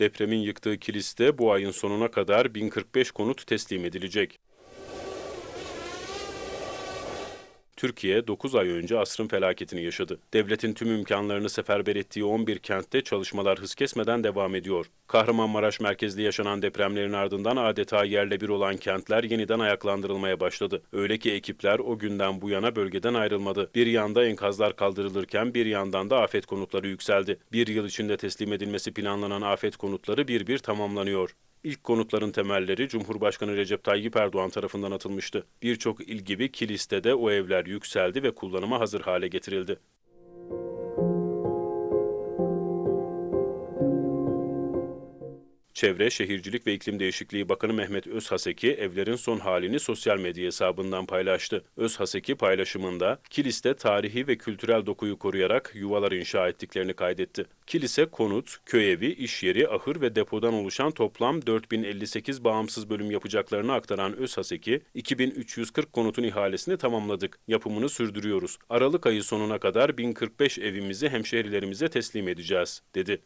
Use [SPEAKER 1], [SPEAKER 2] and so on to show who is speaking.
[SPEAKER 1] Depremin yıktığı kiliste bu ayın sonuna kadar 1045 konut teslim edilecek. Türkiye 9 ay önce asrın felaketini yaşadı. Devletin tüm imkanlarını seferber ettiği 11 kentte çalışmalar hız kesmeden devam ediyor. Kahramanmaraş merkezli yaşanan depremlerin ardından adeta yerle bir olan kentler yeniden ayaklandırılmaya başladı. Öyle ki ekipler o günden bu yana bölgeden ayrılmadı. Bir yanda enkazlar kaldırılırken bir yandan da afet konutları yükseldi. Bir yıl içinde teslim edilmesi planlanan afet konutları bir bir tamamlanıyor. İlk konutların temelleri Cumhurbaşkanı Recep Tayyip Erdoğan tarafından atılmıştı. Birçok il gibi Kilis'te de o evler yükseldi ve kullanıma hazır hale getirildi. Çevre, Şehircilik ve İklim Değişikliği Bakanı Mehmet Özhaseki evlerin son halini sosyal medya hesabından paylaştı. Özhaseki paylaşımında Kilis'te tarihi ve kültürel dokuyu koruyarak yuvalar inşa ettiklerini kaydetti. Kilise konut, köy evi, iş yeri, ahır ve depodan oluşan toplam 4058 bağımsız bölüm yapacaklarını aktaran Özhaseki, 2340 konutun ihalesini tamamladık. Yapımını sürdürüyoruz. Aralık ayı sonuna kadar 1045 evimizi hemşehrilerimize teslim edeceğiz, dedi.